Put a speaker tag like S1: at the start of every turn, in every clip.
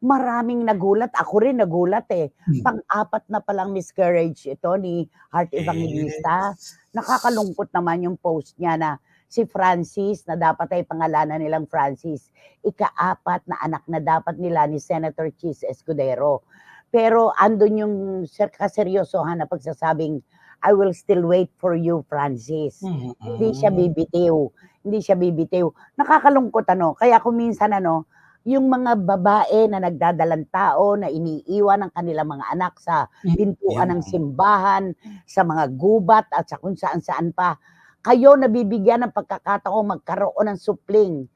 S1: maraming nagulat. Ako rin nagulat eh.
S2: Hmm.
S1: Pang-apat na palang miscarriage ito ni Heart Evangelista.
S2: Yes.
S1: Nakakalungkot naman yung post niya na si Francis, na dapat ay pangalanan nilang Francis, ika-apat na anak na dapat nila ni Senator Chis Escudero. Pero andun yung ser- kaseryosohan na pagsasabing, I will still wait for you, Francis.
S2: Mm,
S1: Hindi siya bibitiw. Hindi siya bibitiw. Nakakalungkot ano. Kaya kung minsan ano, yung mga babae na nagdadalang tao na iniiwan ng kanilang mga anak sa
S2: Mm,
S1: pintuan
S2: yan.
S1: ng simbahan, sa mga gubat at sa kung saan-saan pa. Kayo nabibigyan ng pagkakataong magkaroon ng supling.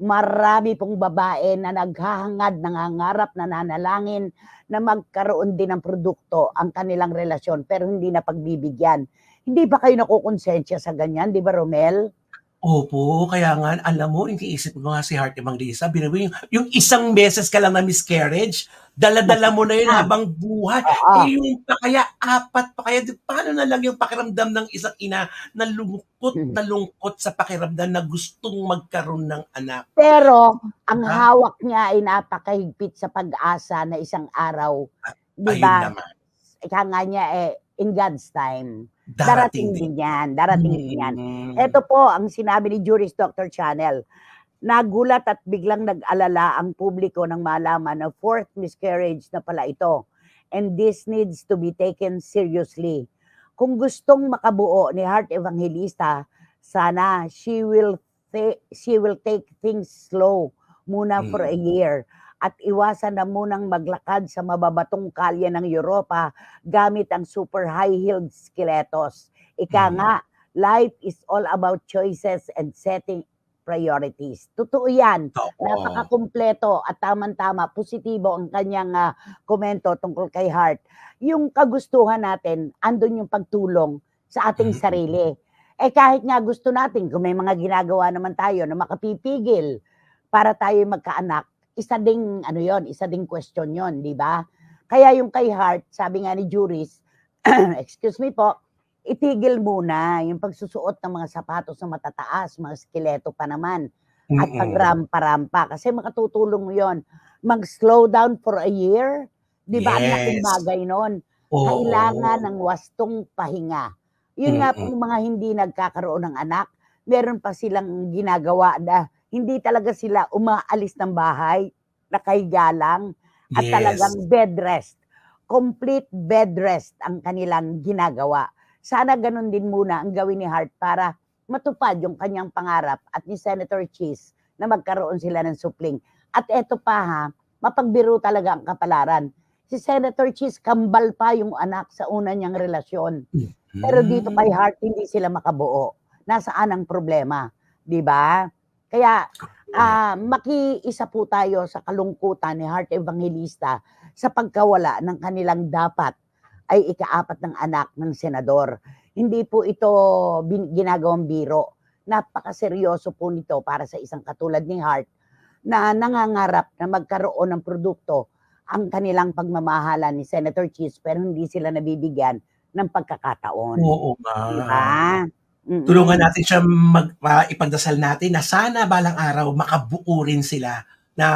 S1: Marami pong babae na naghahangad, nangangarap, nananalangin na magkaroon din ng produkto ang kanilang relasyon pero hindi na pagbibigyan. Hindi ba kayo nakukonsensya sa ganyan, di ba Romel?
S2: Opo, kaya nga, alam mo, iniisip ko nga si Heart Evangelista, binabi yung, yung isang beses ka lang na miscarriage, dala-dala mo na yun
S1: Ah.
S2: habang buhay.
S1: Oo.
S2: Eh, yung pa kaya, apat pa kaya, di- paano na lang yung pakiramdam ng isang ina na lungkot
S1: Mm.
S2: na lungkot sa pakiramdam na gustong magkaroon ng anak?
S1: Pero ang
S2: Ah.
S1: hawak niya ay napakahigpit sa pag-asa na isang araw. Di
S2: Ayun
S1: ba?
S2: naman,
S1: Ika nga niya eh, in God's time.
S2: Darating,
S1: Darating
S2: din.
S1: yan. Darating din yan.
S2: Mm.
S1: Ito po ang sinabi ni Juris Dr. Channel. Nagulat at biglang nag-alala ang publiko nang malaman na fourth miscarriage na pala ito. And this needs to be taken seriously. Kung gustong makabuo ni Heart Evangelista, sana she will she will take things slow muna for a
S2: Mm.
S1: year at iwasan na munang maglakad sa mababatong kalye ng Europa gamit ang super high-heeled stilettos. Ika
S2: Mm.
S1: nga, life is all about choices and setting priorities. Totoo yan.
S2: Oo.
S1: Napakakumpleto at tamang-tama, positibo ang kanyang ah, komento tungkol kay Hart. Yung kagustuhan natin, andun yung pagtulong sa ating
S2: Mhm.
S1: sarili. Eh kahit nga gusto natin, kung may mga ginagawa naman tayo na makapipigil para tayo magkaanak, isa ding ano yon, isa ding question yon, di ba? Kaya yung kay Hart, sabi nga ni Juris, excuse me po, itigil muna yung pagsusuot ng mga sapatos na matataas, mga skeleto pa naman, at pagrampa-rampa. Kasi makatutulong mo yon. Mag-slow down for a year, di ba? Ang laking
S2: Yes.
S1: bagay nun.
S2: Oo.
S1: Kailangan ng wastong pahinga. Yun nga
S2: Mm-mm.
S1: pong mga hindi nagkakaroon ng anak, meron pa silang ginagawa na hindi talaga sila umaalis ng bahay, nakahiga lang, at
S2: Yes.
S1: talagang bed rest. Complete bed rest ang kanilang ginagawa. Sana ganun din muna ang gawin ni Hart para matupad yung kanyang pangarap at ni Senator Cheese na magkaroon sila ng supling. At eto pa ha, mapagbiro talaga ang kapalaran. Si Senator Cheese, kambal pa yung anak sa una niyang relasyon. Pero dito kay Hart, hindi sila makabuo. Nasaan ang problema? Di ba? Kaya ah makiisa po tayo sa kalungkutan ni Heart Evangelista sa pagkawala ng kanilang dapat ay ikaapat ng anak ng senador. Hindi po ito bin- ginagawang biro. Napakaseryoso po nito para sa isang katulad ni Heart na nangangarap na magkaroon ng produkto ang kanilang pagmamahalan ni Senator Cheese pero hindi sila nabibigyan ng pagkakataon.
S2: Oo nga.
S1: Di ba? Mm-mm.
S2: Tulungan natin siya mag, ma- ipagdasal natin na sana balang araw makabuo rin sila na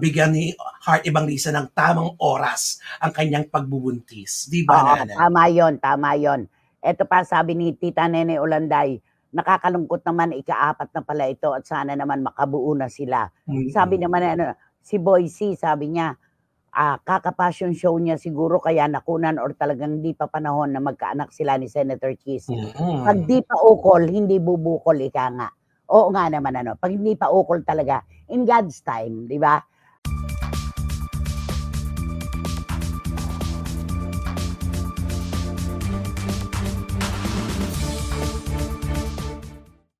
S2: bigyan ni Heart Evangelista ng tamang oras ang kanyang pagbubuntis. Di ba,
S1: Oo,
S2: Nana?
S1: tama yon, tama yon. Ito pa sabi ni Tita Nene Olanday, nakakalungkot naman ikaapat na pala ito at sana naman makabuo na sila.
S2: Mm-mm.
S1: Sabi naman ano, si Boyce, sabi niya, ah, kaka-passion show niya siguro kaya nakunan or talagang di pa panahon na magkaanak sila ni Senator Cheese.
S2: Mm-mm.
S1: Pag di pa ukol, hindi bubukol, ika nga. Oo nga naman ano, pag hindi pa ukol talaga, in God's time, di ba?